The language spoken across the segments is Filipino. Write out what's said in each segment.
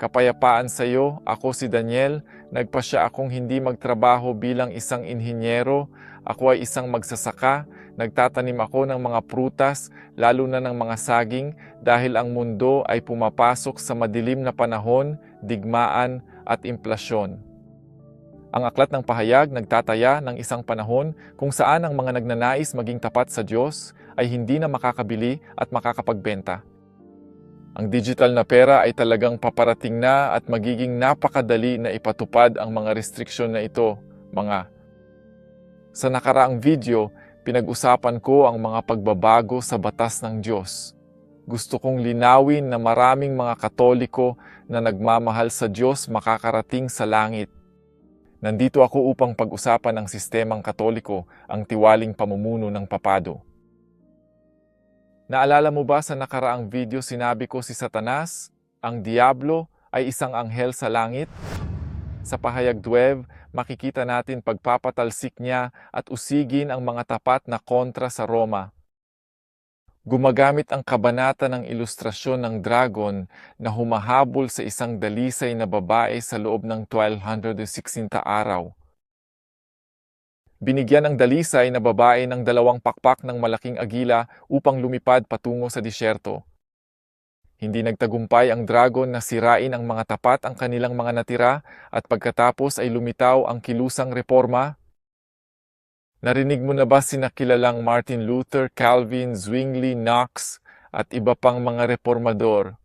Kapayapaan sa iyo, ako si Daniel, nagpasya akong hindi magtrabaho bilang isang inhinyero, ako ay isang magsasaka, nagtatanim ako ng mga prutas, lalo na ng mga saging, dahil ang mundo ay pumapasok sa madilim na panahon, digmaan at implasyon. Ang aklat ng pahayag nagtataya ng isang panahon kung saan ang mga nagnanais maging tapat sa Diyos ay hindi na makakabili at makakapagbenta. Ang digital na pera ay talagang paparating na at magiging napakadali na ipatupad ang mga restriksyon na ito, mga. Sa nakaraang video, pinag-usapan ko ang mga pagbabago sa batas ng Diyos. Gusto kong linawin na maraming mga Katoliko na nagmamahal sa Diyos makakarating sa langit. Nandito ako upang pag-usapan ang sistemang Katoliko, ang tiwaling pamumuno ng papado. Naalala mo ba sa nakaraang video sinabi ko si Satanas, ang Diablo, ay isang anghel sa langit? Sa pahayag 12, makikita natin pagpapatalsik niya at usigin ang mga tapat na kontra sa Roma. Gumagamit ang kabanata ng ilustrasyon ng dragon na humahabol sa isang dalisay na babae sa loob ng 1260 araw. Binigyan ng dalisay na babae ng dalawang pakpak ng malaking agila upang lumipad patungo sa disyerto. Hindi nagtagumpay ang dragon na sirain ang mga tapat ang kanilang mga natira at pagkatapos ay lumitaw ang kilusang reforma. Narinig mo na ba sina kilalang Martin Luther, Calvin, Zwingli, Knox at iba pang mga reformador?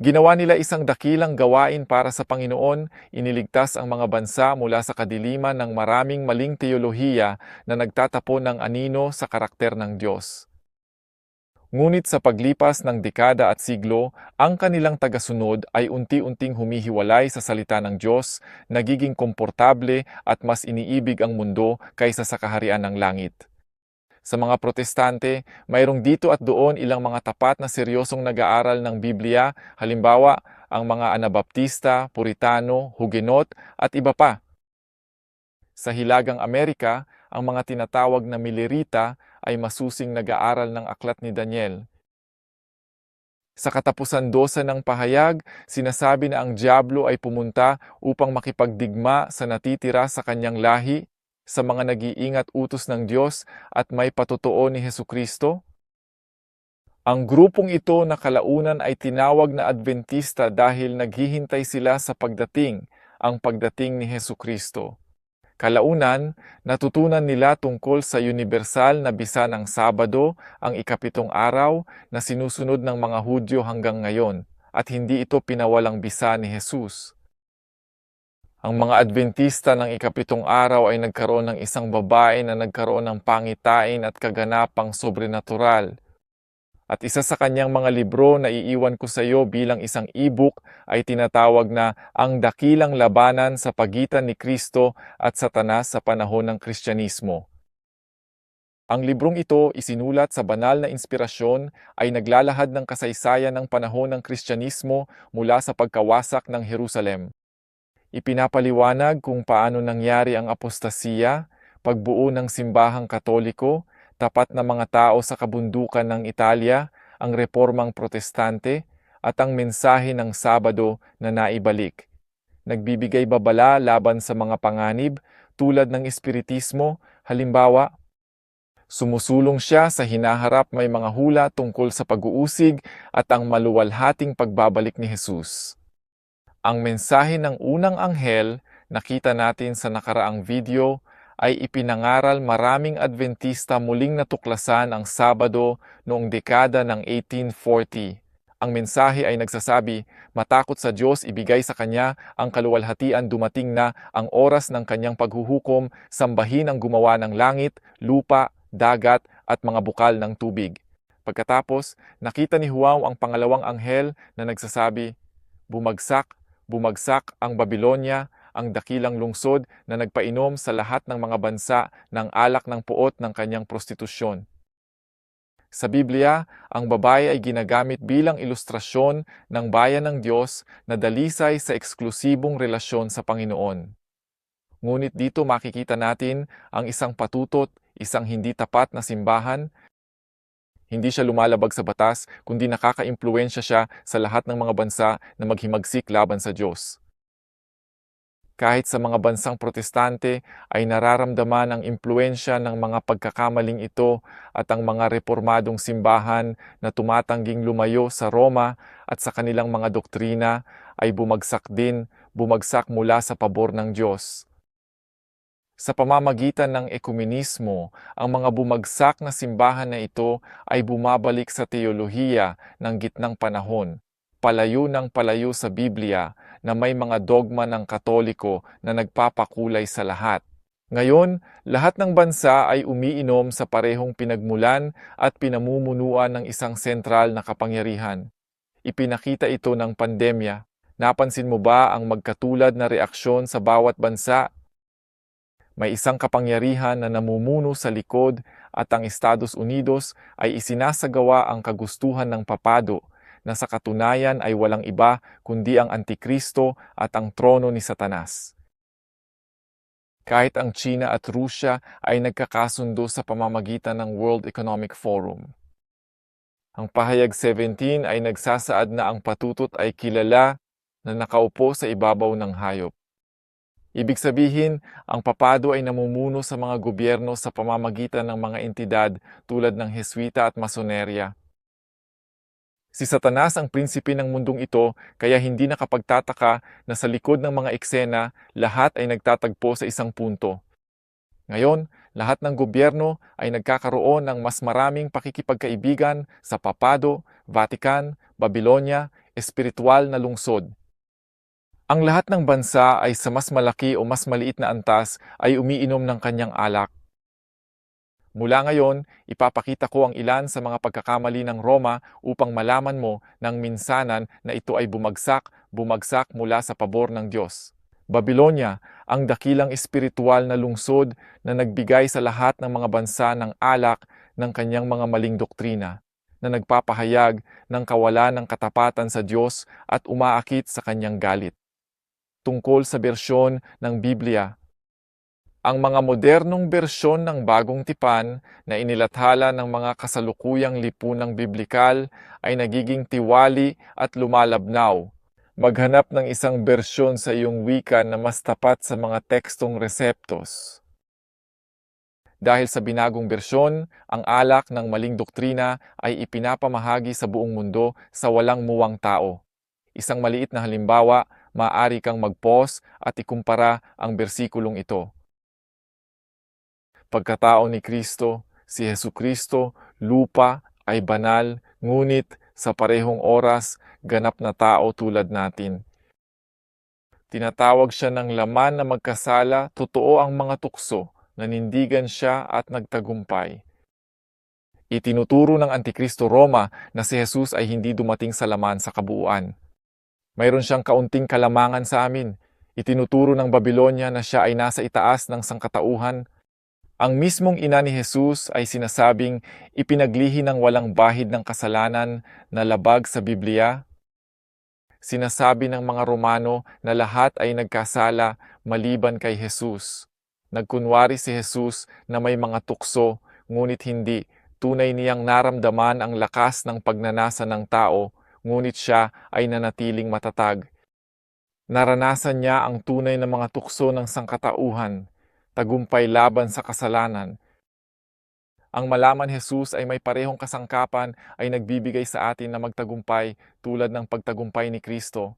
Ginawa nila isang dakilang gawain para sa Panginoon, iniligtas ang mga bansa mula sa kadiliman ng maraming maling teolohiya na nagtatapon ng anino sa karakter ng Diyos. Ngunit sa paglipas ng dekada at siglo, ang kanilang tagasunod ay unti-unting humihiwalay sa salita ng Diyos, nagiging komportable at mas iniibig ang mundo kaysa sa kaharian ng langit. Sa mga protestante, mayroong dito at doon ilang mga tapat na seryosong nag-aaral ng Biblia, halimbawa ang mga Anabaptista, Puritano, Huguenot at iba pa. Sa Hilagang Amerika, ang mga tinatawag na Milerita ay masusing nag-aaral ng aklat ni Daniel. Sa katapusan dosa ng pahayag, sinasabi na ang Diablo ay pumunta upang makipagdigma sa natitira sa kanyang lahi sa mga nag-iingat utos ng Diyos at may patotoo ni Heso Kristo? Ang grupong ito na kalaunan ay tinawag na Adventista dahil naghihintay sila sa pagdating, ang pagdating ni Heso Kristo. Kalaunan, natutunan nila tungkol sa universal na bisa ng Sabado, ang ikapitong araw na sinusunod ng mga Hudyo hanggang ngayon, at hindi ito pinawalang bisa ni Jesus. Ang mga Adventista ng ikapitong araw ay nagkaroon ng isang babae na nagkaroon ng pangitain at kaganapang sobrenatural. At isa sa kanyang mga libro na iiwan ko sa iyo bilang isang ebook ay tinatawag na Ang Dakilang Labanan sa Pagitan ni Kristo at Satanas sa Panahon ng Kristyanismo. Ang librong ito, isinulat sa banal na inspirasyon, ay naglalahad ng kasaysayan ng panahon ng Kristyanismo mula sa pagkawasak ng Jerusalem. Ipinapaliwanag kung paano nangyari ang apostasiya, pagbuo ng simbahang katoliko, tapat na mga tao sa kabundukan ng Italia, ang reformang protestante, at ang mensahe ng Sabado na naibalik. Nagbibigay babala laban sa mga panganib tulad ng espiritismo, halimbawa, Sumusulong siya sa hinaharap may mga hula tungkol sa pag-uusig at ang maluwalhating pagbabalik ni Jesus. Ang mensahe ng unang anghel, nakita natin sa nakaraang video, ay ipinangaral maraming Adventista muling natuklasan ang Sabado noong dekada ng 1840. Ang mensahe ay nagsasabi, matakot sa Diyos ibigay sa Kanya ang kaluwalhatian dumating na ang oras ng Kanyang paghuhukom, sambahin ang gumawa ng langit, lupa, dagat at mga bukal ng tubig. Pagkatapos, nakita ni Huwao ang pangalawang anghel na nagsasabi, Bumagsak bumagsak ang Babylonia, ang dakilang lungsod na nagpainom sa lahat ng mga bansa ng alak ng puot ng kanyang prostitusyon. Sa Biblia, ang babae ay ginagamit bilang ilustrasyon ng bayan ng Diyos na dalisay sa eksklusibong relasyon sa Panginoon. Ngunit dito makikita natin ang isang patutot, isang hindi tapat na simbahan Hindi siya lumalabag sa batas, kundi nakaka-impluensya siya sa lahat ng mga bansa na maghimagsik laban sa Diyos. Kahit sa mga bansang protestante ay nararamdaman ang impluensya ng mga pagkakamaling ito at ang mga reformadong simbahan na tumatangging lumayo sa Roma at sa kanilang mga doktrina ay bumagsak din, bumagsak mula sa pabor ng Diyos. Sa pamamagitan ng ekumenismo, ang mga bumagsak na simbahan na ito ay bumabalik sa teolohiya ng gitnang panahon, palayo ng palayo sa Biblia na may mga dogma ng Katoliko na nagpapakulay sa lahat. Ngayon, lahat ng bansa ay umiinom sa parehong pinagmulan at pinamumunuan ng isang sentral na kapangyarihan. Ipinakita ito ng pandemya. Napansin mo ba ang magkatulad na reaksyon sa bawat bansa? May isang kapangyarihan na namumuno sa likod at ang Estados Unidos ay isinasagawa ang kagustuhan ng papado na sa katunayan ay walang iba kundi ang Antikristo at ang trono ni Satanas. Kahit ang China at Rusya ay nagkakasundo sa pamamagitan ng World Economic Forum. Ang pahayag 17 ay nagsasaad na ang patutot ay kilala na nakaupo sa ibabaw ng hayop. Ibig sabihin, ang papado ay namumuno sa mga gobyerno sa pamamagitan ng mga entidad tulad ng Heswita at Masonerya. Si Satanas ang prinsipe ng mundong ito kaya hindi nakapagtataka na sa likod ng mga eksena lahat ay nagtatagpo sa isang punto. Ngayon, lahat ng gobyerno ay nagkakaroon ng mas maraming pakikipagkaibigan sa Papado, Vatican, Babylonia, espiritual na lungsod. Ang lahat ng bansa ay sa mas malaki o mas maliit na antas ay umiinom ng kanyang alak. Mula ngayon, ipapakita ko ang ilan sa mga pagkakamali ng Roma upang malaman mo ng minsanan na ito ay bumagsak, bumagsak mula sa pabor ng Diyos. Babylonia, ang dakilang espiritual na lungsod na nagbigay sa lahat ng mga bansa ng alak ng kanyang mga maling doktrina, na nagpapahayag ng kawalan ng katapatan sa Diyos at umaakit sa kanyang galit tungkol sa bersyon ng Biblia. Ang mga modernong bersyon ng bagong tipan na inilathala ng mga kasalukuyang lipunang biblikal ay nagiging tiwali at lumalabnaw. Maghanap ng isang bersyon sa iyong wika na mas tapat sa mga tekstong reseptos. Dahil sa binagong bersyon, ang alak ng maling doktrina ay ipinapamahagi sa buong mundo sa walang muwang tao. Isang maliit na halimbawa maaari kang mag-pause at ikumpara ang bersikulong ito. Pagkatao ni Kristo, si Hesu Kristo, lupa ay banal, ngunit sa parehong oras, ganap na tao tulad natin. Tinatawag siya ng laman na magkasala, totoo ang mga tukso, nanindigan siya at nagtagumpay. Itinuturo ng Antikristo Roma na si Jesus ay hindi dumating sa laman sa kabuuan. Mayroon siyang kaunting kalamangan sa amin. Itinuturo ng Babylonia na siya ay nasa itaas ng sangkatauhan. Ang mismong ina ni Jesus ay sinasabing ipinaglihi ng walang bahid ng kasalanan na labag sa Biblia. Sinasabi ng mga Romano na lahat ay nagkasala maliban kay Jesus. Nagkunwari si Jesus na may mga tukso, ngunit hindi. Tunay niyang naramdaman ang lakas ng pagnanasa ng tao ngunit siya ay nanatiling matatag. Naranasan niya ang tunay na mga tukso ng sangkatauhan, tagumpay laban sa kasalanan. Ang malaman Jesus ay may parehong kasangkapan ay nagbibigay sa atin na magtagumpay tulad ng pagtagumpay ni Kristo.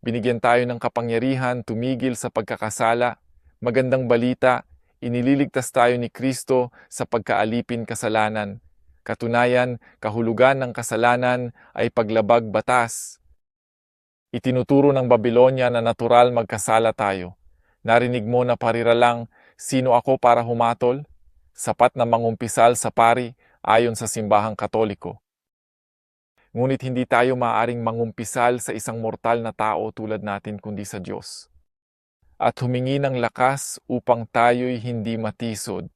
Binigyan tayo ng kapangyarihan tumigil sa pagkakasala. Magandang balita, inililigtas tayo ni Kristo sa pagkaalipin kasalanan. Katunayan, kahulugan ng kasalanan ay paglabag batas. Itinuturo ng Babylonia na natural magkasala tayo. Narinig mo na parira lang, sino ako para humatol? Sapat na mangumpisal sa pari ayon sa simbahang katoliko. Ngunit hindi tayo maaaring mangumpisal sa isang mortal na tao tulad natin kundi sa Diyos. At humingi ng lakas upang tayo'y hindi matisod.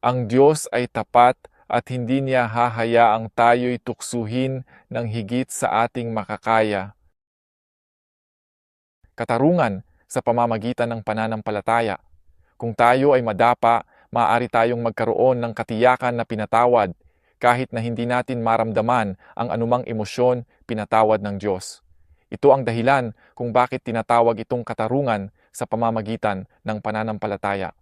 Ang Diyos ay tapat at hindi niya hahayaang tayo'y tuksuhin ng higit sa ating makakaya. Katarungan sa pamamagitan ng pananampalataya. Kung tayo ay madapa, maaari tayong magkaroon ng katiyakan na pinatawad. kahit na hindi natin maramdaman ang anumang emosyon pinatawad ng Diyos. Ito ang dahilan kung bakit tinatawag itong katarungan sa pamamagitan ng pananampalataya.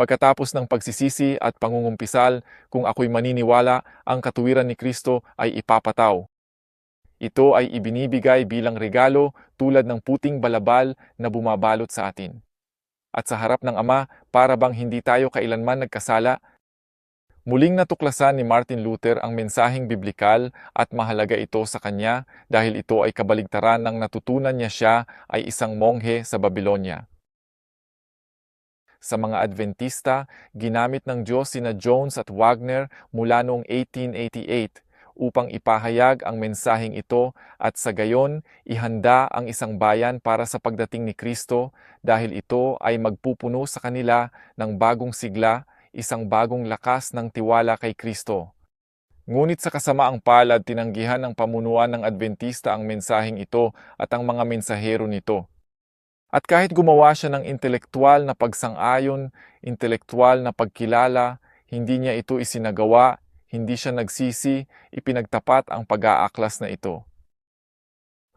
Pagkatapos ng pagsisisi at pangungumpisal, kung ako'y maniniwala, ang katuwiran ni Kristo ay ipapataw. Ito ay ibinibigay bilang regalo tulad ng puting balabal na bumabalot sa atin. At sa harap ng Ama, para bang hindi tayo kailanman nagkasala, muling natuklasan ni Martin Luther ang mensaheng biblikal at mahalaga ito sa kanya dahil ito ay kabaligtaran ng natutunan niya siya ay isang monghe sa Babylonia. Sa mga Adventista, ginamit ng Diyos sina Jones at Wagner mula noong 1888 upang ipahayag ang mensaheng ito at sa gayon ihanda ang isang bayan para sa pagdating ni Kristo dahil ito ay magpupuno sa kanila ng bagong sigla, isang bagong lakas ng tiwala kay Kristo. Ngunit sa kasamaang palad tinanggihan ng pamunuan ng Adventista ang mensaheng ito at ang mga mensahero nito. At kahit gumawa siya ng intelektual na pagsang-ayon, intelektual na pagkilala, hindi niya ito isinagawa, hindi siya nagsisi, ipinagtapat ang pag-aaklas na ito.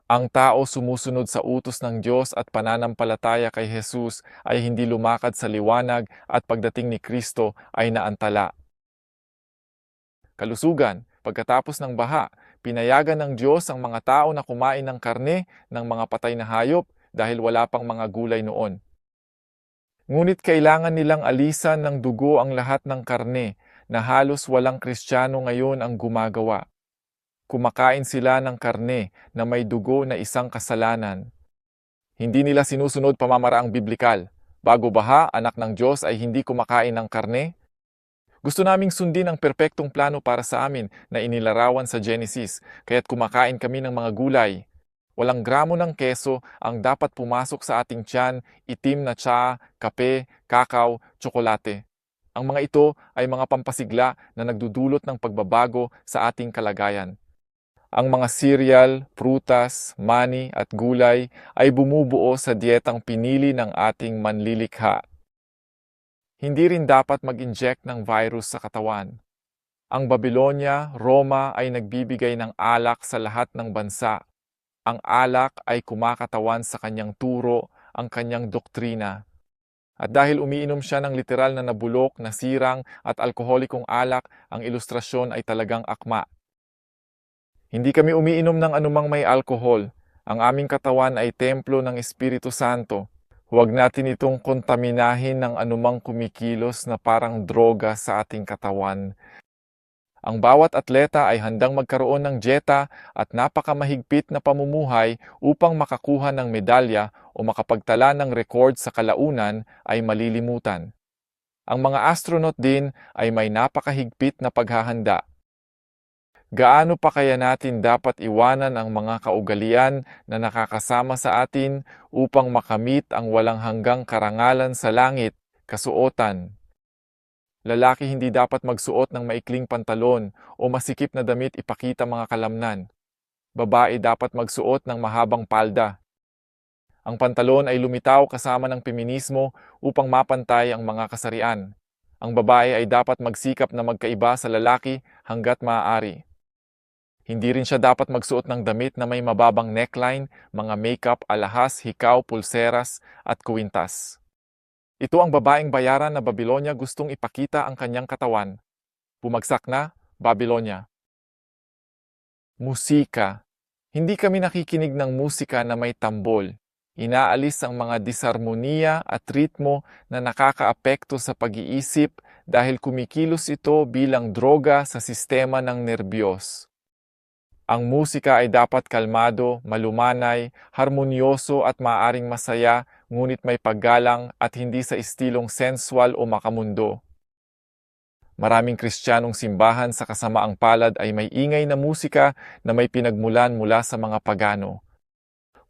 Ang tao sumusunod sa utos ng Diyos at pananampalataya kay Jesus ay hindi lumakad sa liwanag at pagdating ni Kristo ay naantala. Kalusugan, pagkatapos ng baha, pinayagan ng Diyos ang mga tao na kumain ng karne ng mga patay na hayop dahil wala pang mga gulay noon. Ngunit kailangan nilang alisan ng dugo ang lahat ng karne na halos walang kristyano ngayon ang gumagawa. Kumakain sila ng karne na may dugo na isang kasalanan. Hindi nila sinusunod pamamaraang biblikal. Bago baha, anak ng Diyos ay hindi kumakain ng karne. Gusto naming sundin ang perpektong plano para sa amin na inilarawan sa Genesis, kaya't kumakain kami ng mga gulay, Walang gramo ng keso ang dapat pumasok sa ating tiyan, itim na tsa, kape, kakao, tsokolate. Ang mga ito ay mga pampasigla na nagdudulot ng pagbabago sa ating kalagayan. Ang mga cereal, prutas, mani at gulay ay bumubuo sa dietang pinili ng ating manlilikha. Hindi rin dapat mag-inject ng virus sa katawan. Ang Babylonia, Roma ay nagbibigay ng alak sa lahat ng bansa ang alak ay kumakatawan sa kanyang turo, ang kanyang doktrina. At dahil umiinom siya ng literal na nabulok, nasirang at alkoholikong alak, ang ilustrasyon ay talagang akma. Hindi kami umiinom ng anumang may alkohol. Ang aming katawan ay templo ng Espiritu Santo. Huwag natin itong kontaminahin ng anumang kumikilos na parang droga sa ating katawan ang bawat atleta ay handang magkaroon ng dieta at napakamahigpit na pamumuhay upang makakuha ng medalya o makapagtala ng record sa kalaunan ay malilimutan. Ang mga astronaut din ay may napakahigpit na paghahanda. Gaano pa kaya natin dapat iwanan ang mga kaugalian na nakakasama sa atin upang makamit ang walang hanggang karangalan sa langit, kasuotan, Lalaki hindi dapat magsuot ng maikling pantalon o masikip na damit ipakita mga kalamnan. Babae dapat magsuot ng mahabang palda. Ang pantalon ay lumitaw kasama ng feminismo upang mapantay ang mga kasarian. Ang babae ay dapat magsikap na magkaiba sa lalaki hanggat maaari. Hindi rin siya dapat magsuot ng damit na may mababang neckline, mga makeup, alahas, hikaw, pulseras at kuwintas. Ito ang babaeng bayaran na Babylonia gustong ipakita ang kanyang katawan. Bumagsak na, Babylonia. Musika. Hindi kami nakikinig ng musika na may tambol. Inaalis ang mga disarmonia at ritmo na nakakaapekto sa pag-iisip dahil kumikilos ito bilang droga sa sistema ng nerbiyos. Ang musika ay dapat kalmado, malumanay, harmonyoso at maaring masaya ngunit may paggalang at hindi sa estilong sensual o makamundo. Maraming kristyanong simbahan sa kasamaang palad ay may ingay na musika na may pinagmulan mula sa mga pagano.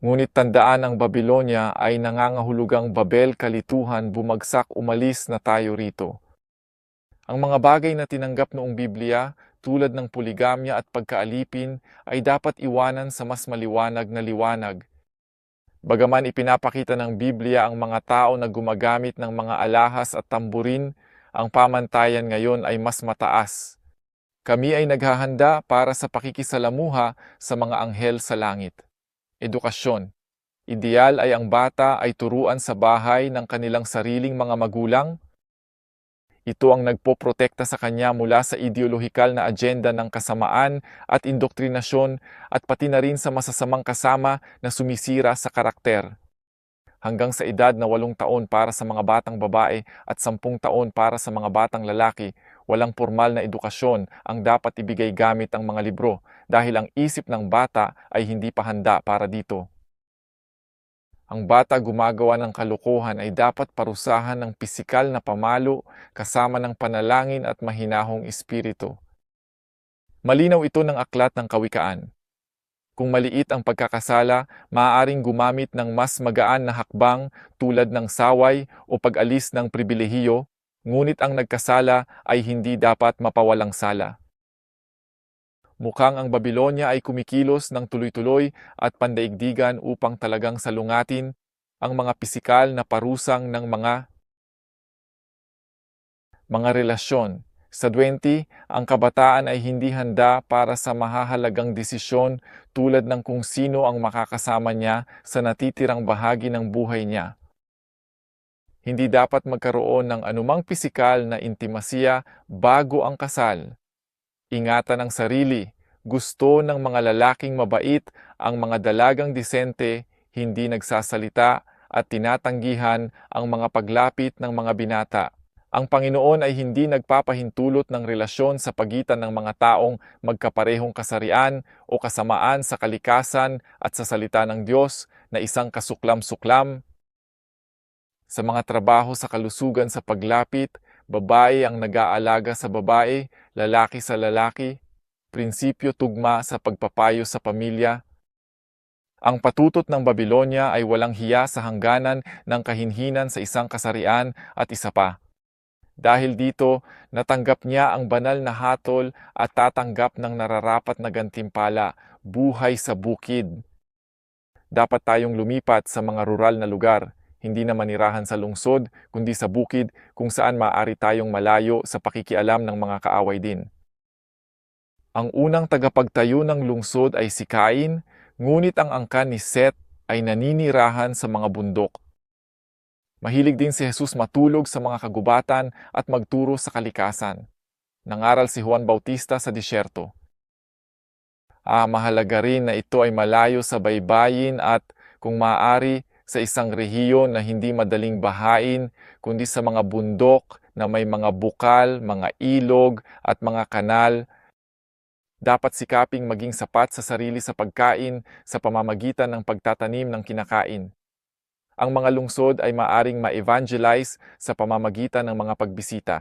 Ngunit tandaan ang Babylonia ay nangangahulugang Babel kalituhan bumagsak umalis na tayo rito. Ang mga bagay na tinanggap noong Biblia tulad ng poligamya at pagkaalipin ay dapat iwanan sa mas maliwanag na liwanag Bagaman ipinapakita ng Biblia ang mga tao na gumagamit ng mga alahas at tamburin, ang pamantayan ngayon ay mas mataas. Kami ay naghahanda para sa pakikisalamuha sa mga anghel sa langit. Edukasyon. Ideal ay ang bata ay turuan sa bahay ng kanilang sariling mga magulang. Ito ang nagpoprotekta sa kanya mula sa ideolohikal na agenda ng kasamaan at indoktrinasyon at pati na rin sa masasamang kasama na sumisira sa karakter. Hanggang sa edad na walong taon para sa mga batang babae at sampung taon para sa mga batang lalaki, walang formal na edukasyon ang dapat ibigay gamit ang mga libro dahil ang isip ng bata ay hindi pa handa para dito. Ang bata gumagawa ng kalokohan ay dapat parusahan ng pisikal na pamalo kasama ng panalangin at mahinahong espiritu. Malinaw ito ng aklat ng kawikaan. Kung maliit ang pagkakasala, maaaring gumamit ng mas magaan na hakbang tulad ng saway o pag-alis ng pribilehiyo, ngunit ang nagkasala ay hindi dapat mapawalang sala. Mukhang ang Babylonia ay kumikilos ng tuloy-tuloy at pandaigdigan upang talagang salungatin ang mga pisikal na parusang ng mga mga relasyon. Sa 20, ang kabataan ay hindi handa para sa mahahalagang desisyon tulad ng kung sino ang makakasama niya sa natitirang bahagi ng buhay niya. Hindi dapat magkaroon ng anumang pisikal na intimasiya bago ang kasal. Ingatan ang sarili. Gusto ng mga lalaking mabait ang mga dalagang disente, hindi nagsasalita at tinatanggihan ang mga paglapit ng mga binata. Ang Panginoon ay hindi nagpapahintulot ng relasyon sa pagitan ng mga taong magkaparehong kasarian o kasamaan sa kalikasan at sa salita ng Diyos na isang kasuklam-suklam. Sa mga trabaho sa kalusugan sa paglapit, babae ang nag-aalaga sa babae, lalaki sa lalaki, prinsipyo tugma sa pagpapayo sa pamilya. Ang patutot ng Babylonia ay walang hiya sa hangganan ng kahinhinan sa isang kasarian at isa pa. Dahil dito, natanggap niya ang banal na hatol at tatanggap ng nararapat na gantimpala, buhay sa bukid. Dapat tayong lumipat sa mga rural na lugar, hindi na manirahan sa lungsod, kundi sa bukid kung saan maaari tayong malayo sa pakikialam ng mga kaaway din. Ang unang tagapagtayo ng lungsod ay si Cain, ngunit ang angkan ni Seth ay naninirahan sa mga bundok. Mahilig din si Jesus matulog sa mga kagubatan at magturo sa kalikasan. Nangaral si Juan Bautista sa disyerto. Ah, mahalaga rin na ito ay malayo sa baybayin at, kung maaari, sa isang rehiyon na hindi madaling bahain, kundi sa mga bundok na may mga bukal, mga ilog at mga kanal. Dapat sikaping maging sapat sa sarili sa pagkain sa pamamagitan ng pagtatanim ng kinakain. Ang mga lungsod ay maaring ma-evangelize sa pamamagitan ng mga pagbisita.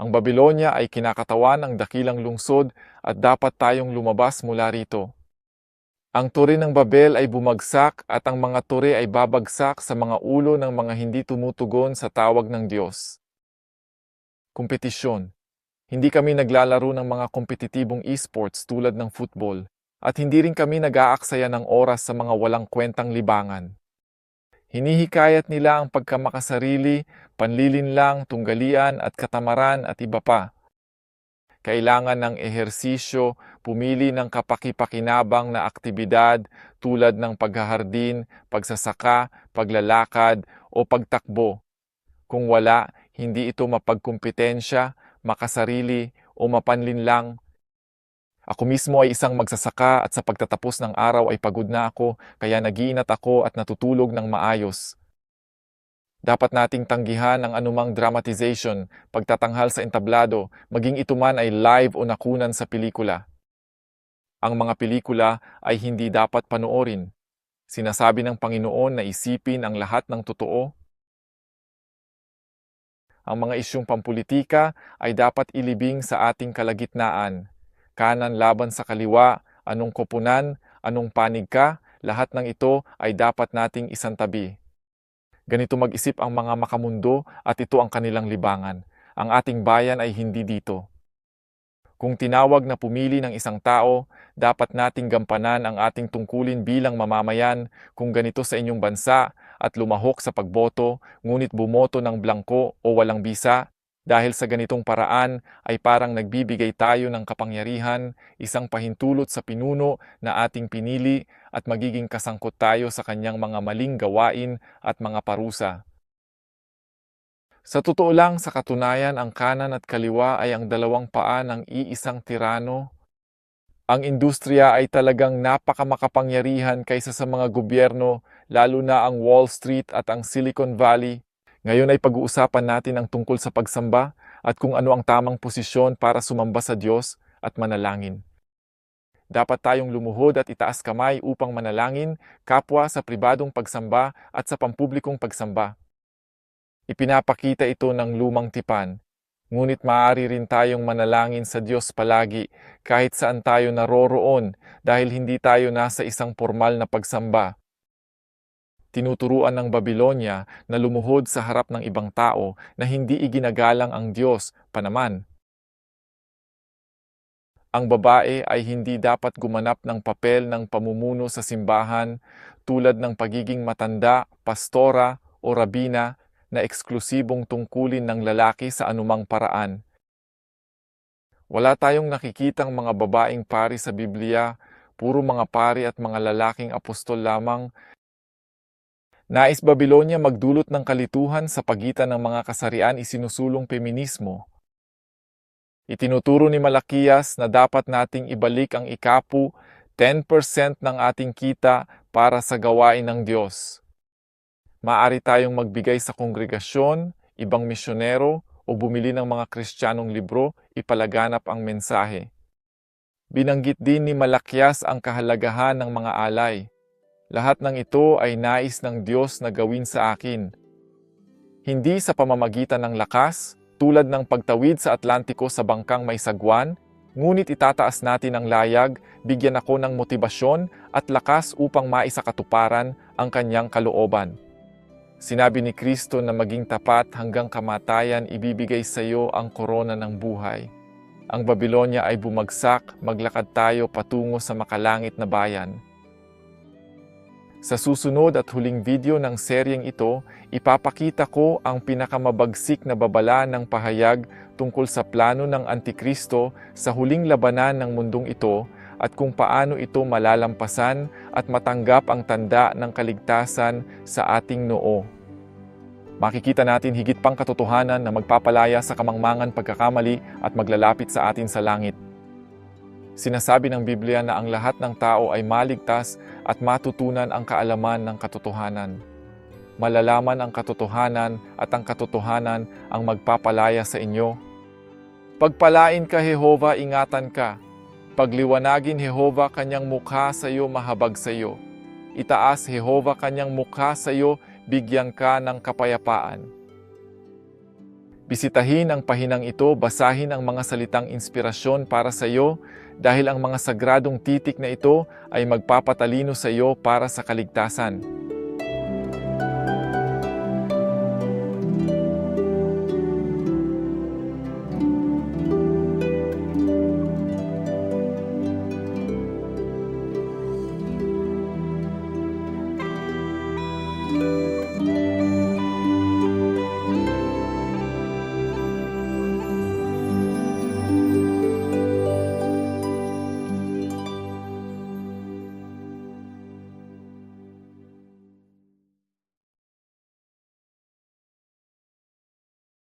Ang Babylonia ay kinakatawan ng dakilang lungsod at dapat tayong lumabas mula rito. Ang turi ng Babel ay bumagsak at ang mga turi ay babagsak sa mga ulo ng mga hindi tumutugon sa tawag ng Diyos. Kompetisyon Hindi kami naglalaro ng mga kompetitibong esports tulad ng football at hindi rin kami nag-aaksaya ng oras sa mga walang kwentang libangan. Hinihikayat nila ang pagkamakasarili, panlilinlang, tunggalian at katamaran at iba pa. Kailangan ng ehersisyo, pumili ng kapakipakinabang na aktibidad tulad ng paghahardin, pagsasaka, paglalakad o pagtakbo. Kung wala, hindi ito mapagkumpetensya, makasarili o mapanlinlang ako mismo ay isang magsasaka at sa pagtatapos ng araw ay pagod na ako kaya nagiinat ako at natutulog ng maayos. Dapat nating tanggihan ang anumang dramatization, pagtatanghal sa entablado, maging ito man ay live o nakunan sa pelikula. Ang mga pelikula ay hindi dapat panoorin. Sinasabi ng Panginoon na isipin ang lahat ng totoo. Ang mga isyong pampulitika ay dapat ilibing sa ating kalagitnaan kanan laban sa kaliwa, anong koponan, anong panig ka, lahat ng ito ay dapat nating isantabi. Ganito mag-isip ang mga makamundo at ito ang kanilang libangan. Ang ating bayan ay hindi dito. Kung tinawag na pumili ng isang tao, dapat nating gampanan ang ating tungkulin bilang mamamayan kung ganito sa inyong bansa at lumahok sa pagboto, ngunit bumoto ng blangko o walang bisa, Dahil sa ganitong paraan ay parang nagbibigay tayo ng kapangyarihan, isang pahintulot sa pinuno na ating pinili at magiging kasangkot tayo sa kanyang mga maling gawain at mga parusa. Sa totoo lang, sa katunayan, ang kanan at kaliwa ay ang dalawang paa ng iisang tirano. Ang industriya ay talagang napakamakapangyarihan kaysa sa mga gobyerno, lalo na ang Wall Street at ang Silicon Valley. Ngayon ay pag-uusapan natin ang tungkol sa pagsamba at kung ano ang tamang posisyon para sumamba sa Diyos at manalangin. Dapat tayong lumuhod at itaas kamay upang manalangin kapwa sa pribadong pagsamba at sa pampublikong pagsamba. Ipinapakita ito ng lumang tipan, ngunit maaari rin tayong manalangin sa Diyos palagi kahit saan tayo naroroon dahil hindi tayo nasa isang formal na pagsamba. Tinuturuan ng Babylonia na lumuhod sa harap ng ibang tao na hindi iginagalang ang Diyos panaman. Ang babae ay hindi dapat gumanap ng papel ng pamumuno sa simbahan tulad ng pagiging matanda, pastora o rabina na eksklusibong tungkulin ng lalaki sa anumang paraan. Wala tayong nakikitang mga babaeng pari sa Biblia, puro mga pari at mga lalaking apostol lamang. Nais Babylonia magdulot ng kalituhan sa pagitan ng mga kasarian isinusulong feminismo. Itinuturo ni Malakias na dapat nating ibalik ang ikapu 10% ng ating kita para sa gawain ng Diyos. Maari tayong magbigay sa kongregasyon, ibang misyonero, o bumili ng mga kristyanong libro, ipalaganap ang mensahe. Binanggit din ni Malakias ang kahalagahan ng mga alay. Lahat ng ito ay nais ng Diyos na gawin sa akin. Hindi sa pamamagitan ng lakas, tulad ng pagtawid sa Atlantiko sa bangkang may sagwan, ngunit itataas natin ang layag, bigyan ako ng motibasyon at lakas upang maisakatuparan ang kanyang kalooban. Sinabi ni Kristo na maging tapat hanggang kamatayan ibibigay sa iyo ang korona ng buhay. Ang Babylonia ay bumagsak, maglakad tayo patungo sa makalangit na bayan. Sa susunod at huling video ng seryeng ito, ipapakita ko ang pinakamabagsik na babala ng pahayag tungkol sa plano ng Antikristo sa huling labanan ng mundong ito at kung paano ito malalampasan at matanggap ang tanda ng kaligtasan sa ating noo. Makikita natin higit pang katotohanan na magpapalaya sa kamangmangan pagkakamali at maglalapit sa atin sa langit. Sinasabi ng Biblia na ang lahat ng tao ay maligtas at matutunan ang kaalaman ng katotohanan. Malalaman ang katotohanan at ang katotohanan ang magpapalaya sa inyo. Pagpalain ka, Jehova, ingatan ka. Pagliwanagin, Jehova, kanyang mukha sa iyo, mahabag sa iyo. Itaas, Jehova, kanyang mukha sa iyo, bigyan ka ng kapayapaan. Bisitahin ang pahinang ito, basahin ang mga salitang inspirasyon para sa iyo dahil ang mga sagradong titik na ito ay magpapatalino sa iyo para sa kaligtasan.